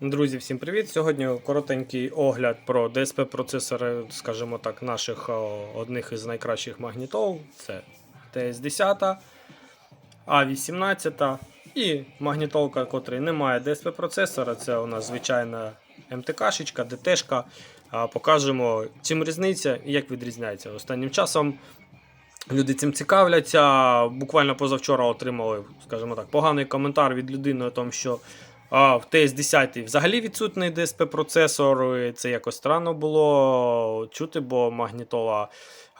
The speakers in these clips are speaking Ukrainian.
Друзі, всім привіт! Сьогодні коротенький огляд про DSP процесори, скажімо так, наших одних із найкращих магнітол. Це TS10, A18 і магнітолка, котрий не має DSP процесора. Це у нас звичайна МТК-шечка, ДТ-шка. Покажемо, чим різниця і як відрізняється. Останнім часом люди цим цікавляться. Буквально позавчора отримали, скажімо так, поганий коментар від людини о тому, що а, в TS10 взагалі відсутний DSP процесор. Це якось странно було чути, бо магнітола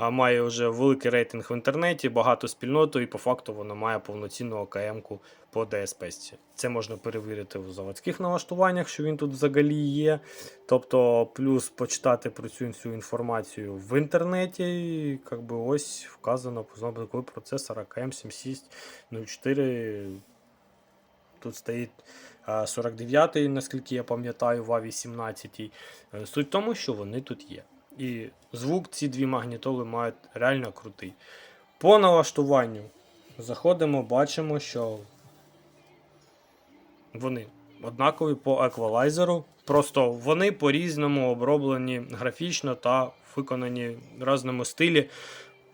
має вже великий рейтинг в інтернеті, багато спільноту, і по факту вона має повноцінну ОКМ-ку по DSP. Це можна перевірити в заводських налаштуваннях, що він тут взагалі є. Тобто, плюс почитати про цю всю інформацію в інтернеті. І, як би ось вказано такий процесор AKM 7604. Тут стоїть а, 49-й, наскільки я пам'ятаю, в А18. Е, Суть в тому, що вони тут є. І звук ці дві магнітоли мають реально крутий. По налаштуванню заходимо, бачимо, що вони однакові по еквалайзеру. Просто вони по-різному оброблені графічно та виконані в різному стилі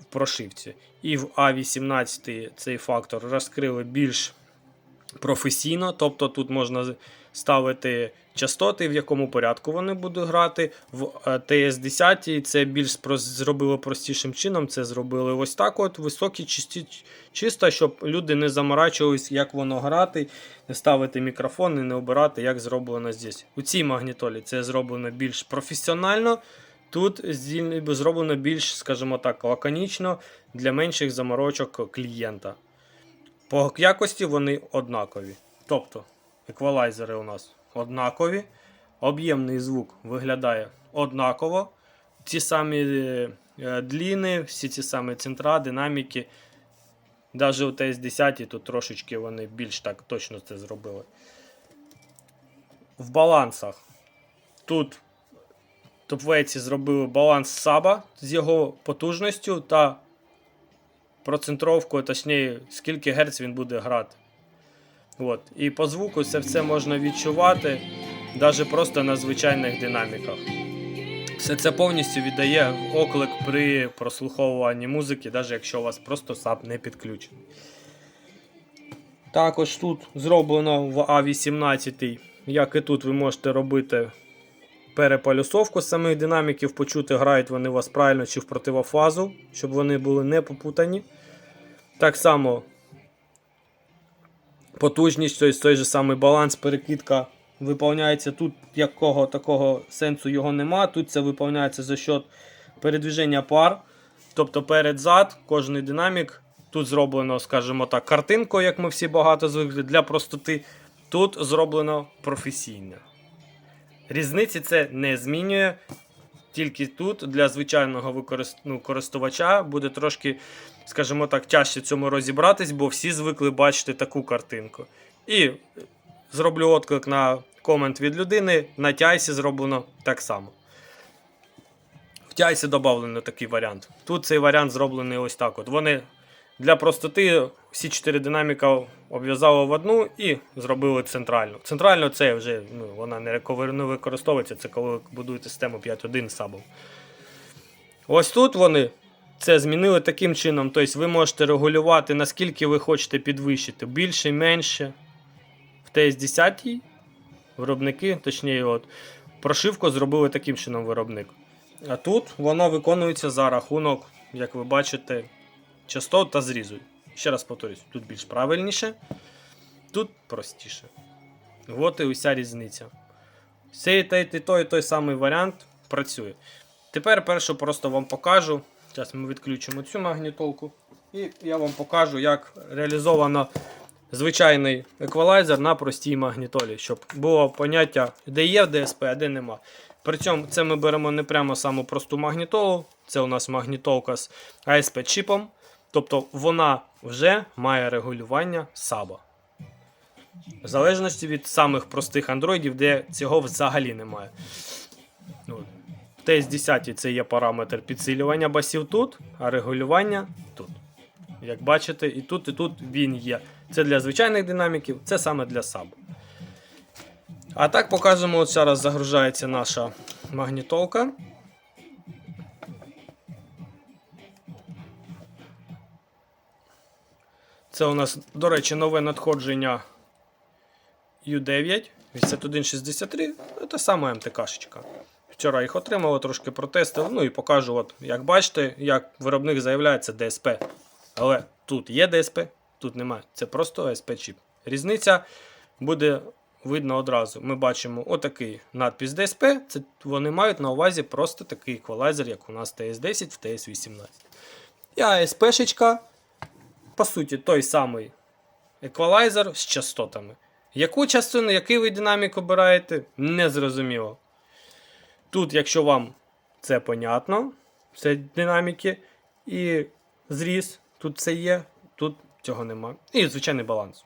в прошивці. І в А18 цей фактор розкрили більш професійно, тобто тут можна ставити частоти, в якому порядку вони будуть грати. В е, TS10 це більш зробили простішим чином. Це зробили ось так: от високі чисті, чисто, щоб люди не заморачувались, як воно грати, не ставити мікрофон і не обирати, як зроблено здесь. У цій магнітолі це зроблено більш професіонально. Тут зроблено більш, скажімо так, лаконічно для менших заморочок клієнта. По якості вони однакові. Тобто, еквалайзери у нас однакові. Об'ємний звук виглядає однаково. Ті самі е, дліни, всі ці самі центра, динаміки. Навіть у TS10 тут трошечки вони більш так точно це зробили. В балансах. Тут топвейці зробили баланс саба з його потужністю та процентровку, точніше, скільки Гц він буде грати. От. І по звуку це все можна відчувати навіть просто на звичайних динаміках. Все це повністю віддає оклик при прослуховуванні музики, навіть якщо у вас просто САП не підключений. Також тут зроблено в А18, як і тут, ви можете робити переполюсовку самих динаміків, почути, грають вони вас правильно чи в противофазу, щоб вони були не попутані. Так само потужність, тобто той же самий баланс, перекидка виповняється тут, якого такого сенсу його нема. Тут це виповняється за счет передвіження пар. Тобто перед-зад, кожний динамік. Тут зроблено, скажімо так, картинку, як ми всі багато звикли, для простоти. Тут зроблено професійно. Різниці це не змінює. Тільки тут для звичайного ну, користувача буде трошки, скажімо так, тяжче цьому розібратись, бо всі звикли бачити таку картинку. І зроблю отклик на комент від людини. На тяйсі зроблено так само. В тяйсі додавлено такий варіант. Тут цей варіант зроблений ось так. От. Вони для простоти всі чотири динаміка обв'язали в одну і зробили центральну. Центрально це вже ну, вона не, використовується, це коли будуєте систему 5.1 сабом. Ось тут вони це змінили таким чином. Тобто ви можете регулювати, наскільки ви хочете підвищити. Більше, менше. В TS10 виробники, точніше, от, прошивку зробили таким чином виробник. А тут воно виконується за рахунок, як ви бачите, частот та зрізу. Ще раз повторюсь, тут більш правильніше, тут простіше. От і уся різниця. Цей той, той, той, самий варіант працює. Тепер перше просто вам покажу. Зараз ми відключимо цю магнітолку. І я вам покажу, як реалізовано звичайний еквалайзер на простій магнітолі, щоб було поняття, де є DSP, а де нема. При цьому це ми беремо не прямо саму просту магнітолу. Це у нас магнітолка з ASP чіпом. Тобто вона вже має регулювання саба. В залежності від самих простих андроїдів, де цього взагалі немає. Ну, в TS10 це є параметр підсилювання басів тут, а регулювання тут. Як бачите, і тут, і тут він є. Це для звичайних динаміків, це саме для сабу. А так показуємо, от зараз загружається наша магнітолка. Це у нас, до речі, нове надходження U9 8163. Це МТКшечка. Вчора їх отримали, трошки протестив. Ну і покажу, от, як бачите, як виробник заявляє, це DSP. Але тут є DSP, тут немає. Це просто SP-чіп. Різниця буде видно одразу. Ми бачимо отакий надпис DSP. Це вони мають на увазі просто такий еквалайзер, як у нас TS10 в TS18. І ASP-шечка, по суті, той самий еквалайзер з частотами. Яку частину, який ви динамік обираєте, не зрозуміло. Тут, якщо вам це понятно, це динаміки і зріз, тут це є, тут цього нема. І звичайний баланс.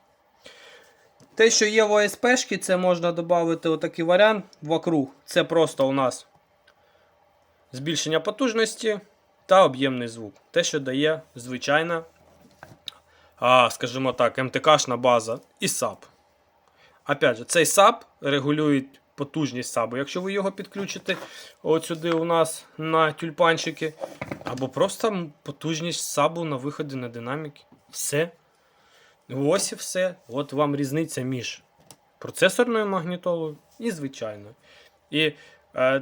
Те, що є в ОСП, це можна додати отакий варіант вокруг. Це просто у нас збільшення потужності та об'ємний звук. Те, що дає звичайна, а, скажімо так, МТКшна база і SAP. Опять же, цей SAP регулює потужність сабу. Якщо ви його підключите от сюди у нас на тюльпанчики, або просто потужність сабу на виході на динаміки. Все. Ось і все. От вам різниця між процесорною магнітолою і звичайною. І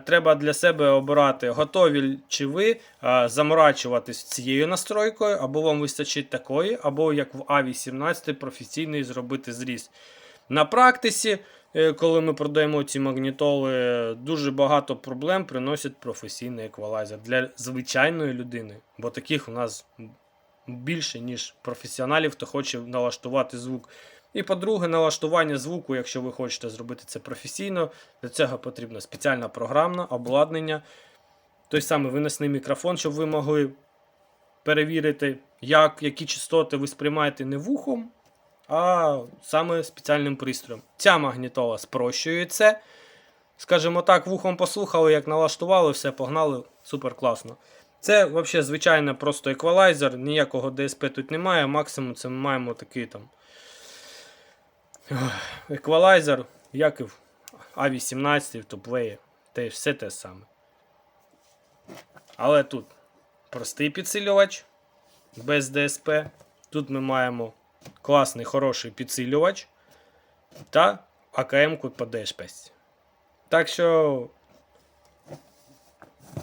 треба для себе обирати, готові чи ви е, заморачуватись цією настройкою, або вам вистачить такої, або як в A18 професійний зробити зріз. На практиці, е, коли ми продаємо ці магнітоли, дуже багато проблем приносить професійний еквалайзер для звичайної людини. Бо таких у нас більше, ніж професіоналів, хто хоче налаштувати звук. І по-друге, налаштування звуку, якщо ви хочете зробити це професійно, для цього потрібна спеціальна програмна обладнання, той самий виносний мікрофон, щоб ви могли перевірити, як, які частоти ви сприймаєте не вухом, а саме спеціальним пристроєм. Ця магнітола спрощує це. Скажімо так, вухом послухали, як налаштували, все, погнали, супер класно. Це взагалі звичайно просто еквалайзер, ніякого DSP тут немає. Максимум це ми маємо такий там еквалайзер, як і в A18, в топлеї. Те все те саме. Але тут простий підсилювач без DSP. Тут ми маємо класний хороший підсилювач та АКМ-ку по DSP. Так що,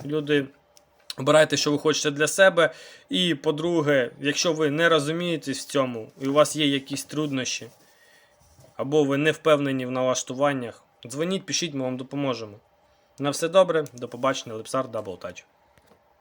люди, обирайте, що ви хочете для себе. І, по-друге, якщо ви не розумієтесь в цьому, і у вас є якісь труднощі, або ви не впевнені в налаштуваннях, дзвоніть, пишіть, ми вам допоможемо. На все добре, до побачення, Лепсар Double Touch.